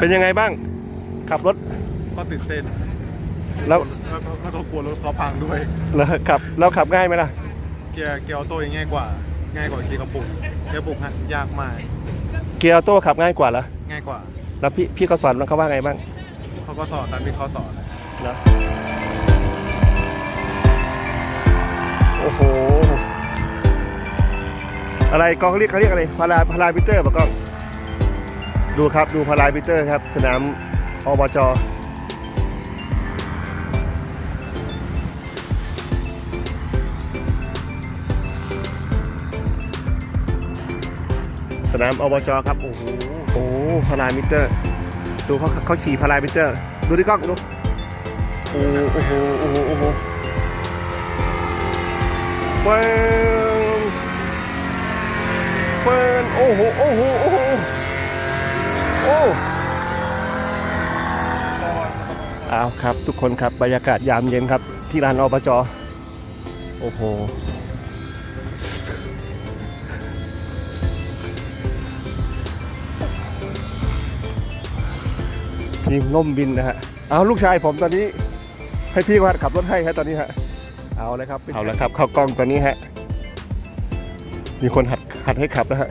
เป็นยังไงบ้าง ขับรถ ก็ตื่นเต้นแล้ว แล้วก็แล้วก็กลัวรถเขาพังด้วย แล้วขับแล้วขับง่ายไหมล่ะ เกียร์เกียร์ออโต้ยังง่ายกว่า ง่ายกว่าเกียร์กระปุกเกียร์กระปุกฮะยากมากเกียร์ออโต้ขับง่ายกว่าเหรอง่ายกว่า แล้วพี่พี่เขาสอนแล้วเขาว่าไงบ้างเขาก็สอนตามที่เขาสอนเหรอโอ้โห อะไรกองเขาเรียกเขาเรียกอะไรพาราพาราบิเตอร์ปะกอง ดูครับดูพาราบิเตอร์ครับ สนามอบจสนามอบจครับ โอ้โหโอ้พารามิเตอร์ ดูเขาเขาขี่พารามิเตอร์ ดูดิกล้องดูโอ้โอ้โหโอ้โหโอ้โหเฟิร์นเฟิร์นโอ้โหโอ้โหโอ้โห โอ้เอาครับทุกคนครับบรรยากาศยามเย็นครับ ที่ร้านอบจโอ้โหทีมล่มบินนะฮะเอาลูกชายผมตอนนี้ ให้พี่วัดขับรถให้ครับตอนนี้ฮะเอาเลยครับเอาแล้วครับเข้ากล้องตอนนี้ฮะมีคนหัดหัดให้ขับแล้วฮะ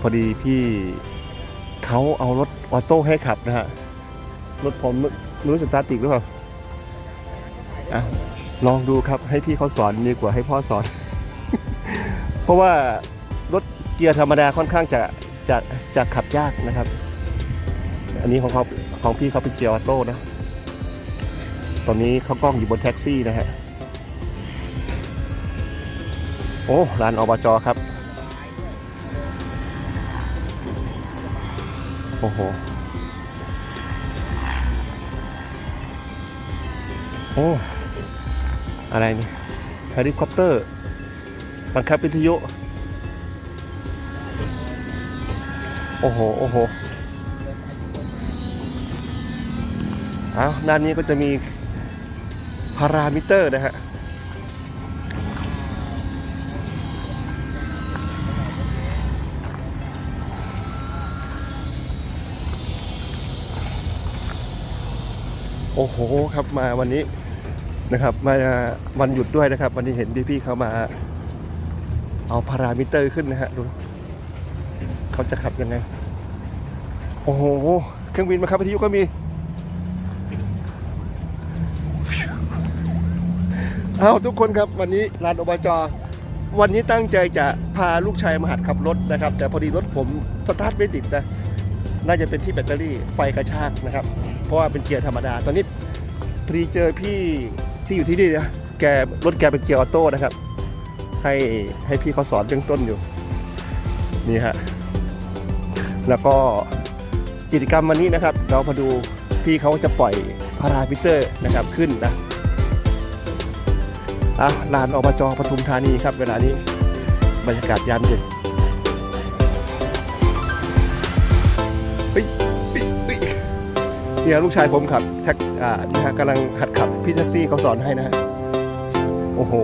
พอดีพี่เขาเอารถออโต้ให้ขับนะฮะ รถผมไม่รู้สตาร์ติดหรือเปล่าอะลองดูครับให้พี่เขาสอนดีกว่าให้พ่อสอน เพราะว่ารถเกียร์ธรรมดาค่อนข้างจะจะจะขับยากนะครับ อันนี้ของเขาของพี่เขาเป็นเกียร์ออโต้นะ ตอนนี้เขากล้องอยู่บนแท็กซี่นะฮะ โอ้ร้านอบจครับ โอ้โห โอ้ อะไรนี่เฮลิคอปเตอร์บังคับวิทยุ โอ้โห โอ้โหเอาด้านนี้ก็จะมีพารามิเตอร์นะฮะ อ้โหครับมาวันนี้นะครับมาวันหยุดด้วยนะครับ วันนี้เห็นพี่ๆเขามา เอาพารามิเตอร์ขึ้นนะฮะดูเขาจะขับยังไง โอ้โห เครื่องบินมาครับวิทยุก็มีเอาทุกคนครับวันนี้ร้านอบจวันนี้ตั้งใจจะพาลูกชายมาหัดขับรถนะครับ แต่พอดีรถผมสตาร์ทไม่ติดนะน่าจะเป็นที่แบตเตอรี่ไฟกระชากนะครับ เพราะว่าเป็นเกียร์ธรรมดา ตอนนี้พอดีเจอพี่ที่อยู่ที่นี่นะแกรถแกเป็นเกียร์ออโต้นะครับ ให้ให้พี่เขาสอนเบื้องต้นอยู่ นี่ฮะ แล้วก็กิจกรรมวันนี้นะครับ เรามาดูพี่เขาจะปล่อยพารามิเตอร์นะครับขึ้นนะอะลานอบจปทุมธานีครับ เวลานี้บรรยากาศยามเย็น เนี่ยลูกชายผมขับแท็กอ่านะฮะกำลังหัดขับพี่แท็กซี่เขาสอนให้นะฮะโอ้โห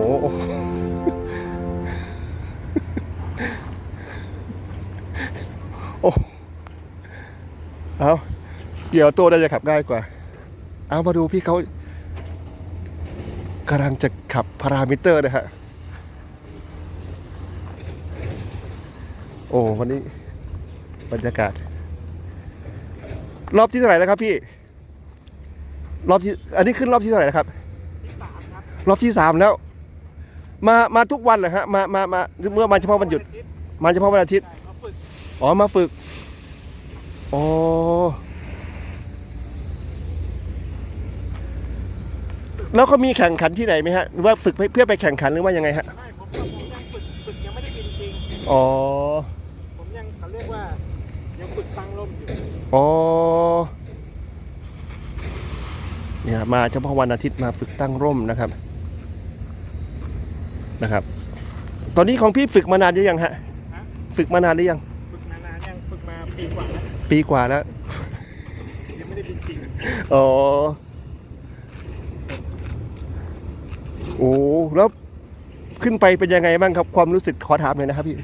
โอ้เอาเกี่ยวตัวได้จะขับง่ายกว่า เอามาดูพี่เขากำลังจะขับพารามิเตอร์นะฮะ โอ้ วันนี้บรรยากาศ รอบที่เท่าไหร่แล้วครับพี่ รอบที่ อันนี้ขึ้นรอบที่เท่าไหร่แล้วครับรอบที่สามแล้ว มามาทุกวันเลยฮะมามามาเมื่อมาเฉพาะวันหยุด มาเฉพาะวันอาทิตย์อ๋อมาฝึกอ๋อแล้วเขามีแข่งขันที่ไหนไหมฮะหรือว่าฝึกเพื่อไปแข่งขันหรือว่ายังไงฮะไม่ผมผมยังฝึกฝึกยังไม่ได้บินจริงอ๋อ ผมยังเขาเรียกว่ายังฝึกตั้งร่ม อยู่อ๋อเนี่ยมาเฉพาะวันอาทิตย์มาฝึกตั้งร่มนะครับนะครับ ตอนนี้ของพี่ฝึกมานานหรือยังฮะฝึกมานานหรือยังฝึกมานานยังฝึกมาปีกว่าแล้วปีกว่าแล้วยังไม่ได้บินจริงอ๋อโอ้แล้วขึ้นไปเป็นยังไงบ้างครับ ความรู้สึกขอถามหน่อยนะครับพี่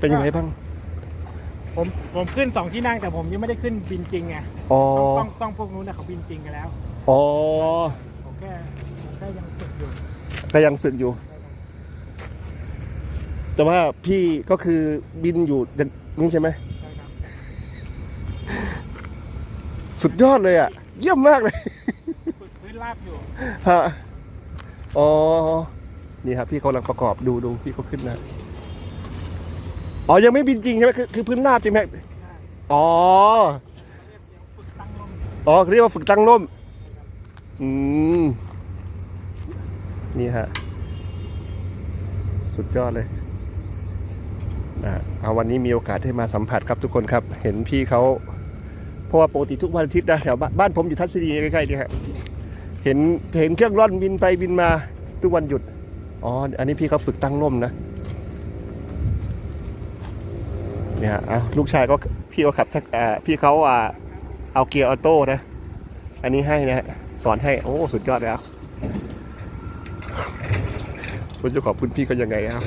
เป็นยังไงบ้าง ผมผมขึ้นสองที่นั่งแต่ผมยังไม่ได้ขึ้นบินจริงไงอ๋อ ต้องต้องต้องพวกนู้นนะเขาบินจริงกันแล้ว อ๋อ ผมแค่ผมแค่ยังฝึกอยู่ก็ยังฝึกอยู่ แต่ว่าพี่ก็คือบินอยู่อย่างนี่ใช่ไหม ใช่ครับสุดยอดเลยอะ เยี่ยมมากเลย ฝึกพื้นราบอยู่ฮะ อ๋อ นี่ครับพี่เขากำลังประกอบดูดูพี่เขาขึ้นนะ อ๋อยังไม่บินจริงใช่ไหมคือคือพื้นราบจริงไหมอ๋ออ๋อเรียกว่าฝึกตั้งร่มอืมนี่ฮะ สุดยอดเลยนะเอาวันนี้มีโอกาสได้มาสัมผัสครับทุกคนครับ เห็นพี่เขาเพราะว่าปกติทุกวันอาทิตย์นะแถวบ้านผมอยู่ทัศนีใกล้ๆนี่ฮะเห็นเห็นเครื่องร่อนบินไปบินมาทุกวันหยุดอ๋ออันนี้พี่เขาฝึกตั้งร่มนะ เนี่ยลูกชายก็พี่เขาขับพี่เขาเอาเกียร์ออโต้นะ อันนี้ให้นะฮะสอนให้ โอ้สุดยอดแล้วคุณจะขอบคุณพี่เขายังไงครับ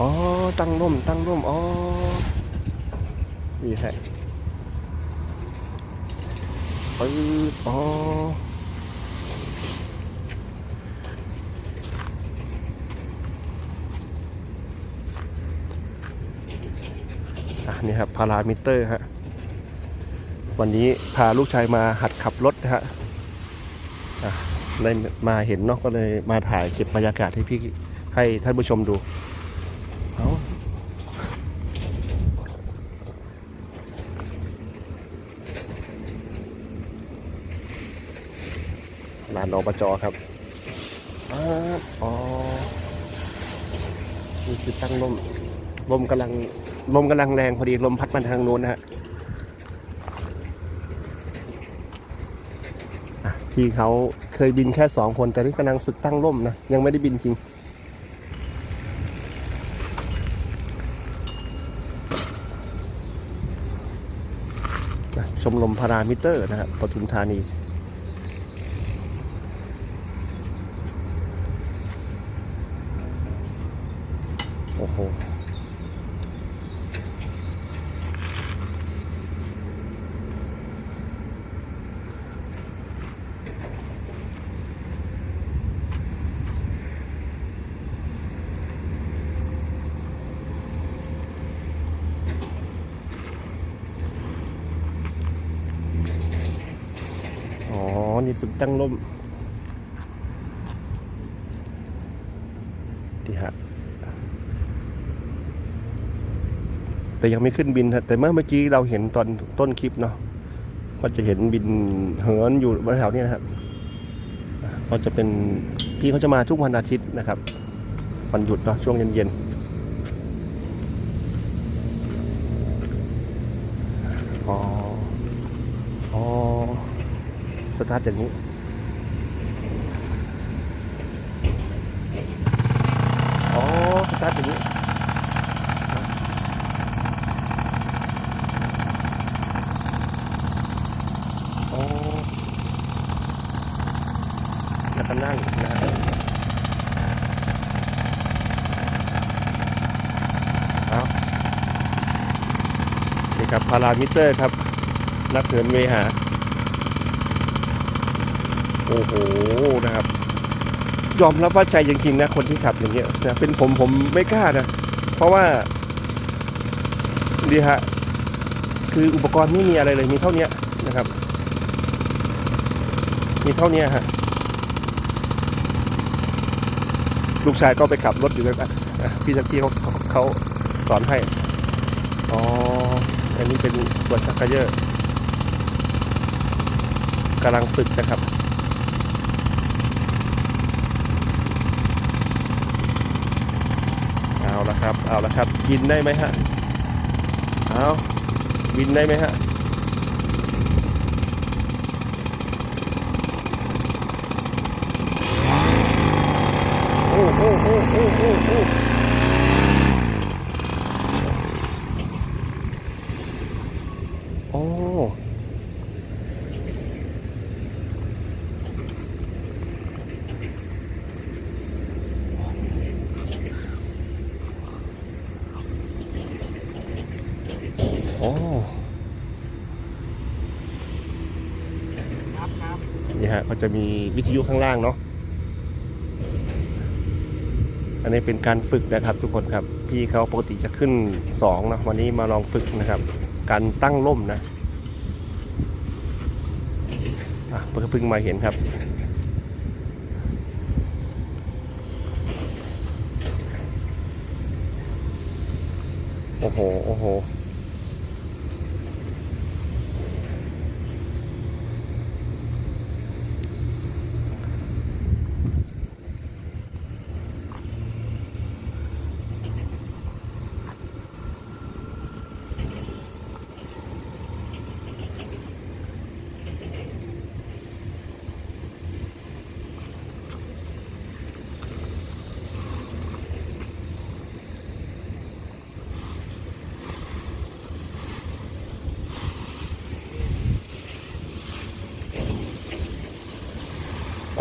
อ๋อ ตั้งร่ม ตั้งร่ม อ๋อ นี่ฮะปึ๊บอ๋อ นี่ครับพารามิเตอร์ฮะวันนี้พาลูกชายมาหัดขับรถนะฮะได้มาเห็นเนาะก็เลยมาถ่ายเก็บบรรยากาศให้พี่ให้ท่านผู้ชมดูเอาลานอบจครับอ๋อนี่คือตั้งลมลมกำลัง ลมกำลังแรงพอดีลมพัดมาทางโน้นนะฮะพี่เขาเคยบินแค่สองคนแต่นี่กำลังฝึกตั้งร่มนะ ยังไม่ได้บินจริง ชมรมพารามิเตอร์นะฮะปทุมธานี โอ้โห อ๋อ นี่ฝึกตั้งร่มดีฮะแต่ยังไม่ขึ้นบินฮะแต่เมื่อเมื่อกี้เราเห็นตอนต้นคลิปเนาะก็จะเห็นบินเหินอยู่แถวๆนี้นะครับก็จะเป็นพี่เขาจะมาทุกวันอาทิตย์นะครับวันหยุดเนาะช่วงเย็นๆ อ๋อ อ๋อ สตาร์อย่างนี้ อ๋อสตาร์ทอย่างนี้อ๋อแล้วก็นั่งนะเอานี่ครับพารามิเตอร์ครับ นักเหินเวหา โอ้โหนะครับ ยอมรับว่าใจจริงๆนะคนที่ขับอย่างเงี้ยนะเป็นผมผมไม่กล้านะ เพราะว่าดีฮะคืออุปกรณ์ไม่มีอะไรเลยมีเท่านี้นะครับ มีเท่านี้ฮะลูกชายก็ไปขับรถอยู่ด้วยกันะพี่แท็กซี่เขาเขาเขาสอนให้ อ๋อ อันนี้เป็นตัวชักเกยอร์กำลังฝึกนะครับ เอาละ ครับเอาละครับบินได้ไหมฮะเอาบินได้ไหมฮะโอ้โอ้โอ้โอ้โอ้โอ้โอ้โอ้ ครับครับ นี่ฮะ ก็จะมีวิทยุข้างล่างเนาะอันนี้เป็นการฝึกนะครับทุกคนครับ พี่เขาปกติจะขึ้น2นะวันนี้มาลองฝึกนะครับ การตั้งร่มนะอะเพิ่งมาเห็นครับโอ้โห โอ้โห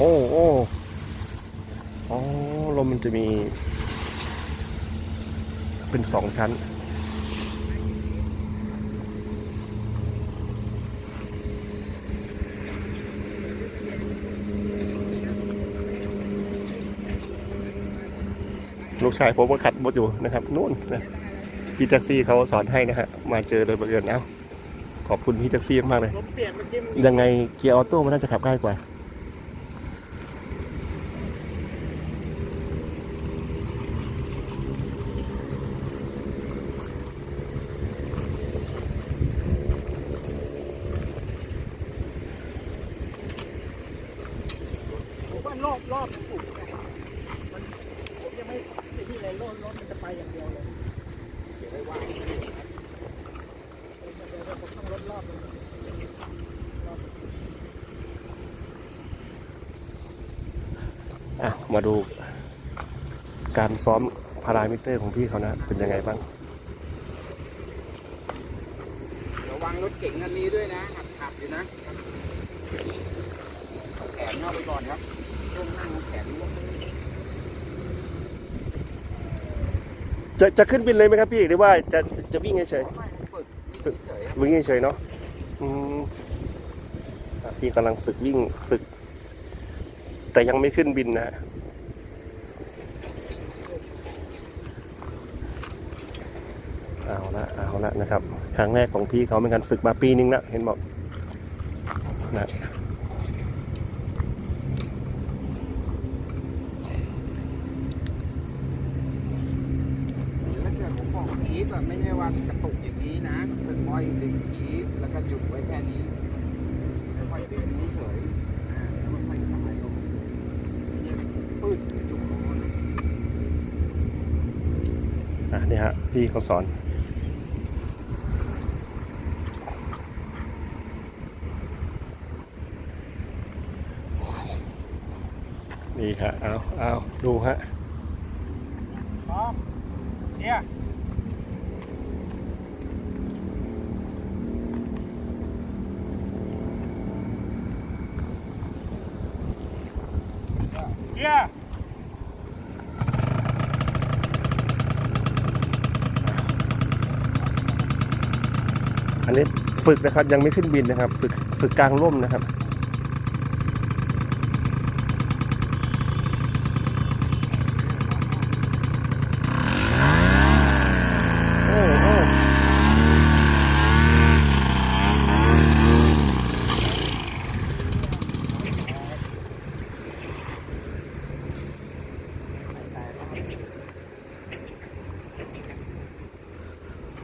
โอ้โอ้อ๋อลมมันจะมี เป็นสองชั้น ลูกชายผมก็ขัดบดอยู่นะครับนู่นนะพี่แท็กซี่เขาสอนให้นะฮะมาเจอโดยบังเอิญเอ้าขอบคุณพี่แท็กซี่มากเลยลมเปลี่ยนเมื่อกี้มันยังไงเกียร์ออโต้มันน่าจะขับง่ายกว่า ผมว่ารอบรอบมันถูกนะครับมันผมยังไม่ไอ้ที่เลยรถรถมันจะไปอย่างเดียวเลยเดี๋ยวไว้วางที่นี่นะครับเดี๋ยวเดี๋ยวผมต้องรถรอบนึงรอบ อะมาดูการซ้อมพารามิเตอร์ของพี่เขานะ เป็นยังไงบ้าง ระวังรถเก๋งอันนี้ด้วยนะขับขับอยู่นะเอาแขนเข้าไปก่อนครับช่วงนั่งเอาแขนลงจะจะขึ้นบินเลยไหมครับพี่หรือว่าจะจะวิ่งเฉยไม่ฝึกฝึกเฉยๆครับๆวิ่งเฉยๆเนาะอืมอะพี่กำลังฝึกวิ่งฝึก แต่ยังไม่ขึ้นบินนะ เอาละเอาละนะครับ ครั้งแรกของพี่เขาเป็นการฝึกมาปีนึงแล้วเห็นบอกนะ ถ้าเกิดผมบอกคีบอะไม่ใช่ว่ากระตุกอย่างนี้นะค่อยๆดึงคีบแล้วก็หยุดไว้แค่นี้ค่อยๆดึงนี้เฉยอ่าแล้วมันค่อยคลายลงปืดอยู่ตรงนู้น อะนี่ฮะ พี่เขาสอน นี่ฮะเอาเอาดูฮะพร้อมเนี่ยเกียร์ อันนี้ ฝึกนะครับ ยังไม่ขึ้นบินนะครับ ฝึกฝึกกลางร่มนะครับ โอ้โอ้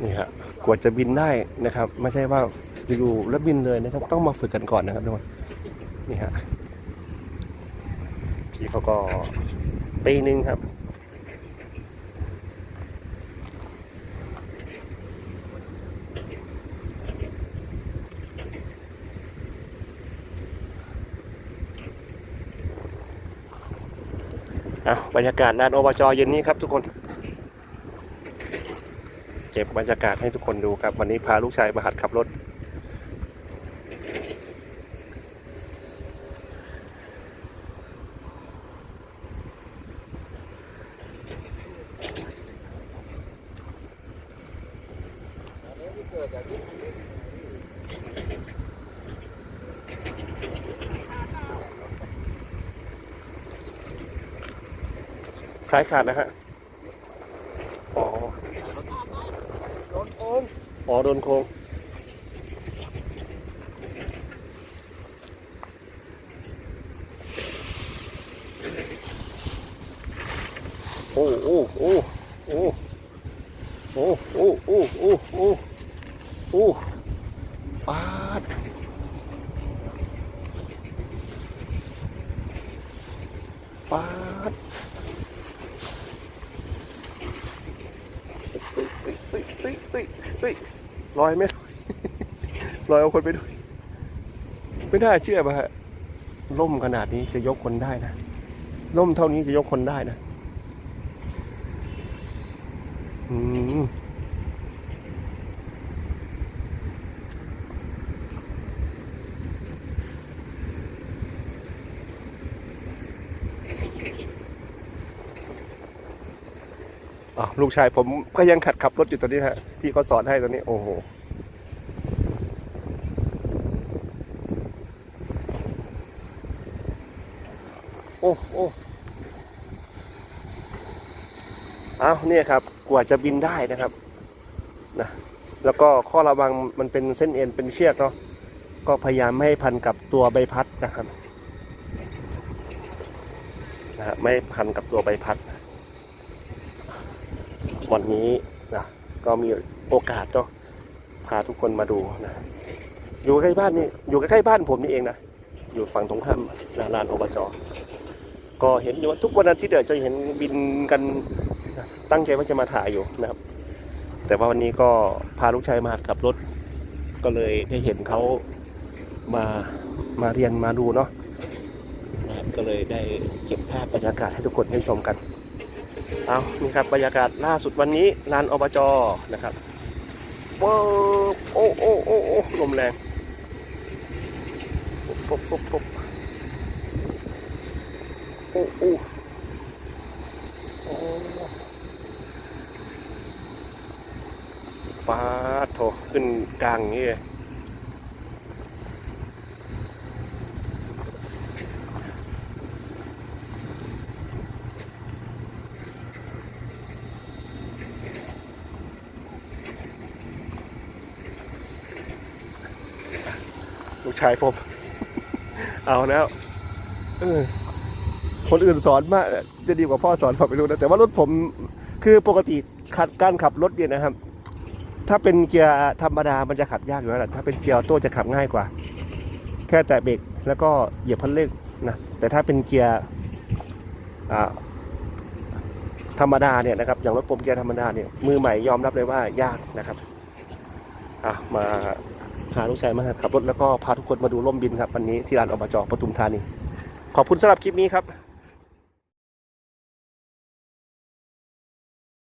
นี่ฮะก ว่าจะบินได้นะครับ ไม่ใช่ว่าอยู่ๆแล้วบินเลยนะครับต้องมาฝึกกันก่อนนะครับทุกคนนี่ฮะพี่เขาก็ปีหนึ่งครับเอาบรรยากาศลานอบจเย็นนี้ครับทุกคน เก็บบรรยากาศให้ทุกคนดูครับ วันนี้พาลูกชายมาหัดขับรถ สายขาดนะฮะ อ๋อ โดนโค้ง อโดนโค้งโอ้โอ้โอ้โอ้โอ้โอ้โอ้โอ้โอ้โอ้ปาดปาดเฮ้ยเฮ้ยเฮ้ยเฮ้ย ลอยไม่ลอยเอาคนไปด้วย ไม่น่าเชื่อป่ะฮะล่มขนาดนี้จะยกคนได้นะล่มเท่านี้จะยกคนได้นะ ลูกชายผมก็ยังขัดขับรถอยู่ตัวนี้ฮะที่เขาสอนให้ตัวนี้ โอ้โหโอ้โอ้เอาเนี่ยครับ กว่าจะบินได้นะครับนะแล้วก็ข้อระวังมันเป็นเส้นเอ็นเป็นเชือกเนาะก็พยายามไม่ให้พันกับตัวใบพัดนะครับนะฮะไม่พันกับตัวใบพัด วันนี้นะก็มีโอกาสเนาะพาทุกคนมาดูนะอยู่ใกล้บ้านนี่อยู่ใกล้บ้านผมนี่เองนะอยู่ฝั่งตรงข้ามนะลานอบจก็เห็นอยู่ว่าทุกวันอาทิตย์เดี๋ยวจะเห็นบินกันนะตั้งใจว่าจะมาถ่ายอยู่นะครับ แต่ว่าวันนี้ก็พาลูกชายมาหัดขับรถ ก็เลยได้เห็นเขามามาเรียนมาดูเนาะนะครับก็เลยได้เก็บภาพบรรยากาศให้ทุกคนได้ชมกัน เอานี่ครับบรรยากาศล่าสุดวันนี้ลานอบจนะครับฟบโอ้โอ้โอ้โอ้ลมแรงฟบฟบฟบฟบโอ้โอ้โอ้ปาดโถขึ้นกลางอย่างนี้เลยายผม เอาแล้วเออคนอื่นสอนมากจะดีกว่าพ่อสอนผมไม่รู้นะแต่ว่ารถผมคือปกติขัดการขับรถเนี่ยนะครับ ถ้าเป็นเกียร์ธรรมดามันจะขับยากอยู่แล้วแหละถ้าเป็นเกียร์ออโต้จะขับง่ายกว่า แค่แตะเบรกแล้วก็เหยียบคันเร่งนะแต่ถ้าเป็นเกียร์ธรรมดาเนี่ยนะครับ อย่างรถผมเกียร์ธรรมดาเนี่ยมือใหม่ยอมรับเลยว่ายากนะครับอะมา พาลูกชายมาขับรถแล้วก็พาทุกคนมาดูร่มบินครับวันนี้ที่ลานอบจปทุมธานี ขอบคุณสำหรับคลิปนี้ครับ